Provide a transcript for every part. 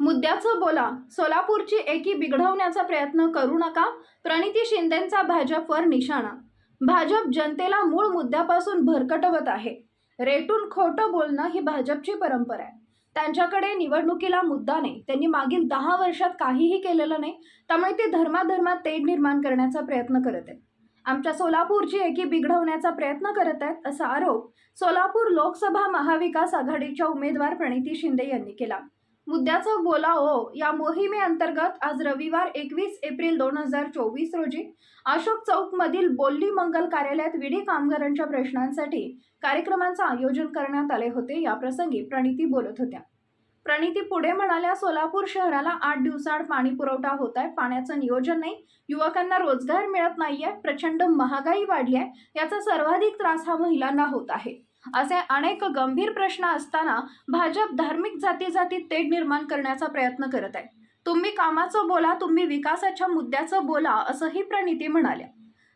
मुद्द्याचं बोला. सोलापूरची एकी बिघडवण्याचा प्रयत्न करू नका. प्रणिती शिंदेंचा भाजपवर निशाणा. भाजप जनतेला मूळ मुद्द्यापासून भरकटवत आहे. रेटून खोटं बोलणं ही भाजपची परंपरा आहे. त्यांच्याकडे निवडणुकीला मुद्दा नाही. त्यांनी मागील दहा वर्षात काहीही केलेलं नाही. त्यामुळे ते धर्माधर्मात तेढ निर्माण करण्याचा प्रयत्न करत आहेत. आमच्या सोलापूरची एकी बिघडवण्याचा प्रयत्न करत आहेत असा आरोप सोलापूर लोकसभा महाविकास आघाडीच्या उमेदवार प्रणिती शिंदे यांनी केला. मुद्द्याचं बोला हो. या मोहिमेअंतर्गत आज रविवार एकवीस एप्रिल दोन हजार चोवीस रोजी अशोक चौकमधील बोल्ली मंगल कार्यालयात विडी कामगारांच्या प्रश्नांसाठी कार्यक्रमांचं आयोजन करण्यात आले होते. या प्रसंगी प्रणिती बोलत होत्या. प्रणिती पुढे म्हणाल्या सोलापूर शहराला आठ दिवसाआड पाणी पुरवठा होत आहे पाण्याचं नियोजन नाही. युवकांना रोजगार मिळत नाहीये. प्रचंड महागाई वाढली आहे याचा सर्वाधिक त्रास हा महिलांना होत आहे. असे अनेक गंभीर प्रश्न असताना भाजप धार्मिक जाती जातीत तेढ निर्माण करण्याचा प्रयत्न करत आहे. तुम्ही कामाचं बोला तुम्ही विकासाच्या मुद्द्याचं बोला असंही प्रणिती म्हणाल्या.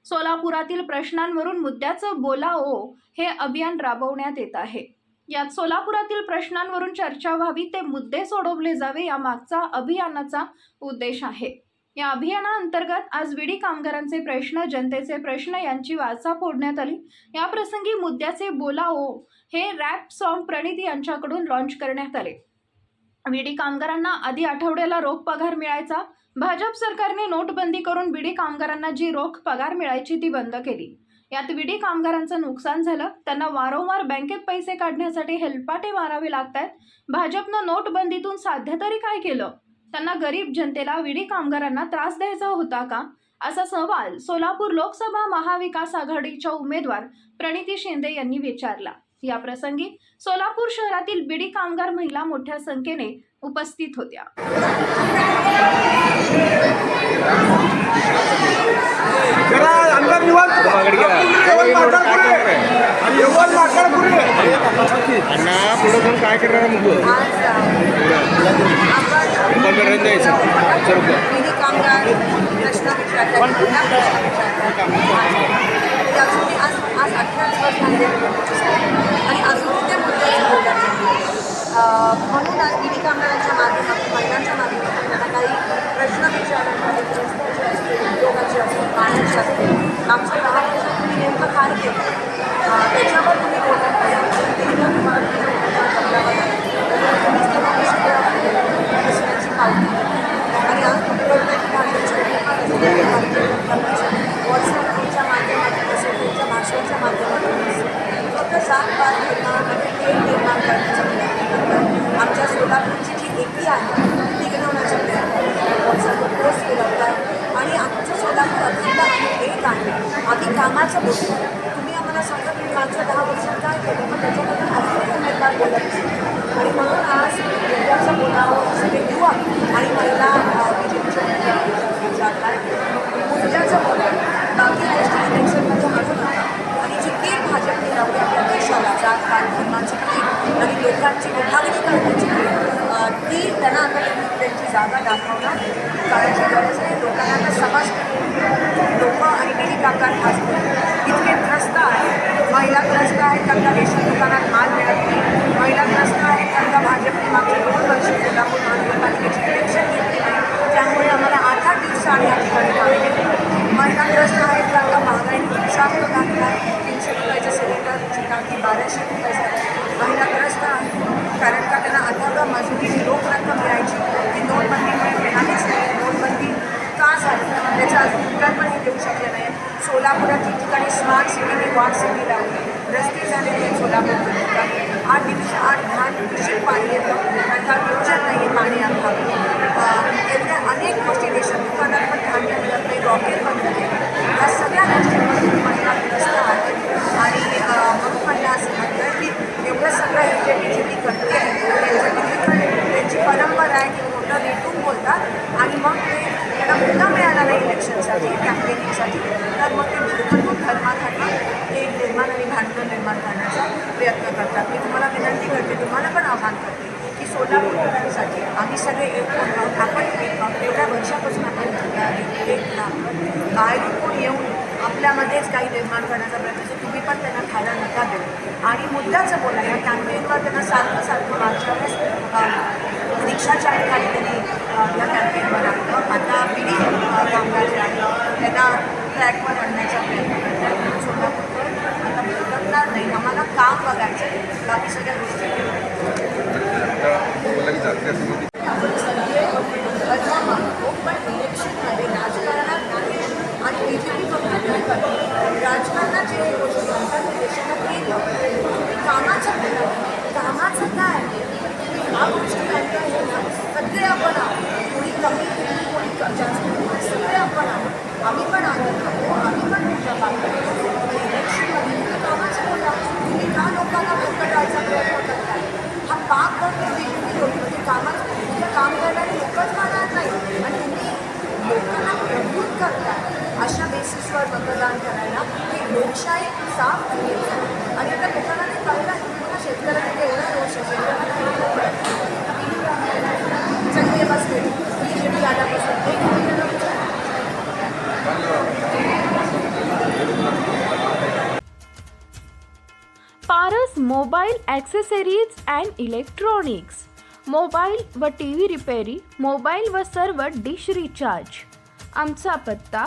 सोलापुरातील प्रश्नांवरून मुद्द्याचं बोला ओ हे अभियान राबवण्यात येत आहे. यात सोलापुरातील प्रश्नांवरून चर्चा व्हावी ते मुद्दे सोडवले जावे या मागचा अभियानाचा उद्देश आहे. या अभियानाअंतर्गत आज विडी कामगारांचे प्रश्न जनतेचे प्रश्न यांची वाचा फोडण्यात आली. या प्रसंगी मुद्द्याचे बोलाओ हे रॅप सॉन्ग प्रणित यांच्याकडून लॉन्च करण्यात आले. विडी कामगारांना आधी आठवड्याला रोख पगार मिळायचा. भाजप सरकारने नोटबंदी करून विडी कामगारांना जी रोख पगार मिळायची ती बंद केली. यात विडी कामगारांचं नुकसान झालं. त्यांना वारंवार बँकेत पैसे काढण्यासाठी हेलपाटे मारावे लागत आहेत भाजपनं नोटबंदीतून साध्य तरी काय केलं? त्यांना गरीब जनतेला विडी कामगारांना त्रास द्यायचा होता का? असा सवाल सोलापूर लोकसभा महाविकास आघाडीच्या उमेदवार प्रणिती शिंदे यांनी विचारला. या प्रसंगी सोलापूर शहरातील बिडी कामगार महिला मोठ्या संख्येने उपस्थित होत्या. जरा अंदर निवांत जेवण माकड पुढे जेवण माकड पुढे अण्णा पुढं पण काय करणार बंद द्यायचं कामगार प्रश्न आज आज अठरा दिवस झाले. आणि अजूनही ते मुद्द्याचं बोलत म्हणून आज विधी कामगारांच्या माध्यमातून महिलांच्या माध्यमातून त्यांना काही प्रश्न विचारण्यात आले रस्त्याचे असतील उद्योगाचे असतील पाण्याचे असतील आमच्या दहा वर्षात तुम्ही नेमकं काय केलं अं, त्याच्यावर तुम्ही बोलत नाही ते जर तुम्हाला तुमचा उमेदवार बदलावा लागेल तर तुम्हीच तेव्हा निष्क्रिय असण्याची पावती आणि आज तुम्ही बोलताय की भारताच्या व्हॉट्सअपच्या माध्यमातून असेल त्यांच्या भाषणाच्या माध्यमातून असेल फक्त जात पात धर्मामध्ये तेढ निर्माण करण्याचा प्रयत्न करतात आमच्या सोलापूरची जी आहे ती बिघडवण्याचा प्रयत्न आणि आमचं सोलापूर अखंड आहे एक आहे आम्ही कामाचं बोलतो तुम्ही आम्हाला सांगा तुम्ही मागच्या दहा वर्षात काय केलं पण त्याच्याबद्दल अजूनही उमेदवार बोलत आणि म्हणून आज मुद्द्याचं बोलावं सगळे युवा आणि महिला विचारतात मुद्द्याचं बोलावं बाकी गोष्टी इलेक्शनमध्ये आणू नका आणि जी कीड भाजपने लावली आपल्या देशाला जात पात धर्माची आणि लोकांची विभागणी करण्याची ती त्यांना आता त्यांची जागा दाखवणार. काळाची गरज आहे लोकांना आता समाज लोक आणि बिडी कामगार खास इतके त्रस्त आहेत. महिला त्रस्त आहेत त्यांना रेशन दुकानात माल मिळत नाही. महिला त्रस्त आहेत त्यांना भाजपने मागचे दोन वर्ष कोल्हापूर महानगरपालिकेची इलेक्शन घेतली नाही. त्यामुळे आम्हाला आठ आठ आणि या ठिकाणी कामे महिला त्रस्त आहेत त्यांना महागाईने शांत घातला तीनशे रुपयाच्या सिलेंडरची टाकी बाराशे रुपये महिला त्रस्त आहेत. कारण का त्यांना आता मजुरी रोख रक्कम मिळायची ती नोटबंदीमुळे मिळालीच नाही नोटबंदी का झाली त्याचं अजून उत्तर पण हे देऊ शकले नाही सोलापुरात ठिकठिकाणी स्मार्ट सिटी वॉट सिटी लावली रस्ते झालेले सोलापूर ठिकाणी आठ दिवस आठ दहा दिवशी पाणी येतं. आणि त्या नियोजन नाही पाणी अभावी एवढ्या अनेक गोष्टी देशात दुकानात पण धान्य मिळत नाही रॉकेट बंद आहे. या सगळ्या भांडणं निर्माण करण्याचा प्रयत्न करतात. मी तुम्हाला विनंती करते तुम्हाला पण आव्हान करते की सोलापूरकरांसाठी आम्ही सगळे एक आहोत आपण एका वर्षापासून आपण एक बाहेरून कोण येऊन आपल्यामध्येच काही निर्माण करण्याचा प्रयत्न तुम्ही पण त्यांना खायला नका देऊ. आणि मुद्द्याचं बोलायला कॅम्पेनवर त्यांना सारखं सारखं मागच्या वेळेस रिक्षाच्या ठिकाणी त्यांनी या कॅम्पेनवर ही साफ चुकीचं आणि आता लोकांना ते पुन्हा शेतकऱ्यांना एवढा रोष शेतकऱ्यांना आल्यापासून. ते Paras mobile accessories and electronics. Mobile व टी व्ही रिपेरी मोबाईल व सर्व डिश रिचार्ज. आमचा पत्ता